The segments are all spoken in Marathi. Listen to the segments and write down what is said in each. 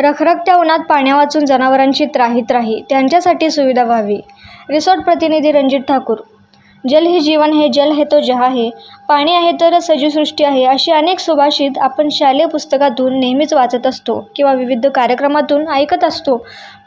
रखरखत्या उन्हात पाण्या वाचून जनावरांची त्राही त्राही त्यांच्यासाठी सुविधा व्हावी. रिसॉर्ट प्रतिनिधी रणजित ठाकूर. जल ही जीवन हे जल हे तो जहा हे. पाणी आहे तर सजीवसृष्टी आहे अशी अनेक सुभाषित आपण शालेय पुस्तकातून नेहमीच वाचत असतो किंवा विविध कार्यक्रमातून ऐकत असतो.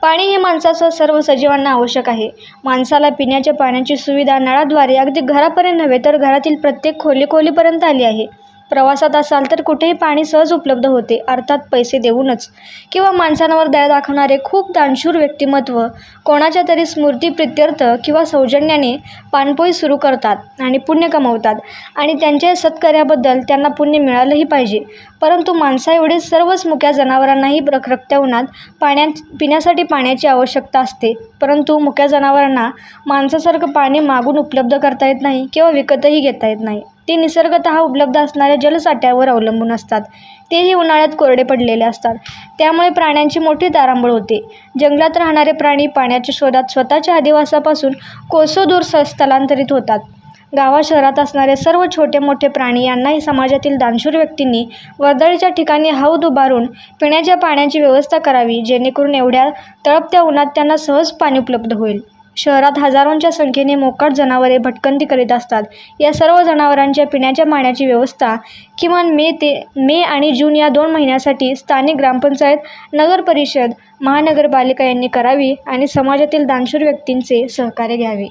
पाणी हे माणसासह सर्व सजीवांना आवश्यक आहे. माणसाला पिण्याच्या पाण्याची सुविधा नळाद्वारे अगदी घरापर्यंत नव्हे तर घरातील प्रत्येक खोली खोलीपर्यंत आली आहे. प्रवासात असाल तर कुठेही पाणी सहज उपलब्ध होते अर्थात पैसे देऊनच. किंवा माणसांवर दया दाखवणारे खूप दानशूर व्यक्तिमत्व कोणाच्या तरी स्मृतीप्रित्यर्थ किंवा सौजन्याने पाणपोई सुरू करतात आणि पुण्य कमवतात आणि त्यांच्या सत्कार्याबद्दल त्यांना पुण्य मिळालंही पाहिजे. परंतु माणसाएवढे सर्वच मुक्या जनावरांनाही रखरखत्या उन्हात पाण्यात पिण्यासाठी पाण्याची आवश्यकता असते. परंतु मुक्या जनावरांना माणसासारखं पाणी मागून उपलब्ध करता येत नाही किंवा विकतही घेता येत नाही. ते निसर्गतः उपलब्ध असणाऱ्या जलसाठ्यावर अवलंबून असतात. तेही उन्हाळ्यात कोरडे पडलेले असतात. त्यामुळे प्राण्यांची मोठी तारांबळ होते. जंगलात राहणारे प्राणी पाण्याच्या शोधात स्वतःच्या अधिवासापासून कोसो दूर स स्थलांतरित होतात. गावा शहरात असणारे सर्व छोटे मोठे प्राणी यांनाही समाजातील दानशूर व्यक्तींनी वर्दळीच्या ठिकाणी हौद उभारून पिण्याच्या पाण्याची व्यवस्था करावी जेणेकरून एवढ्या तळपत्या उन्हात त्यांना सहज पाणी उपलब्ध होईल. शहरात हजारोंच्या संख्येने मोकाट जनावरे भटकंती करीत असतात. या सर्व जनावरांच्या पिण्याच्या पाण्याची व्यवस्था किमान मे ते मे आणि जून या दोन महिन्यासाठी स्थानिक ग्रामपंचायत नगर परिषद महानगरपालिका यांनी करावी आणि समाजातील दानशूर व्यक्तींचे सहकार्य घ्यावे.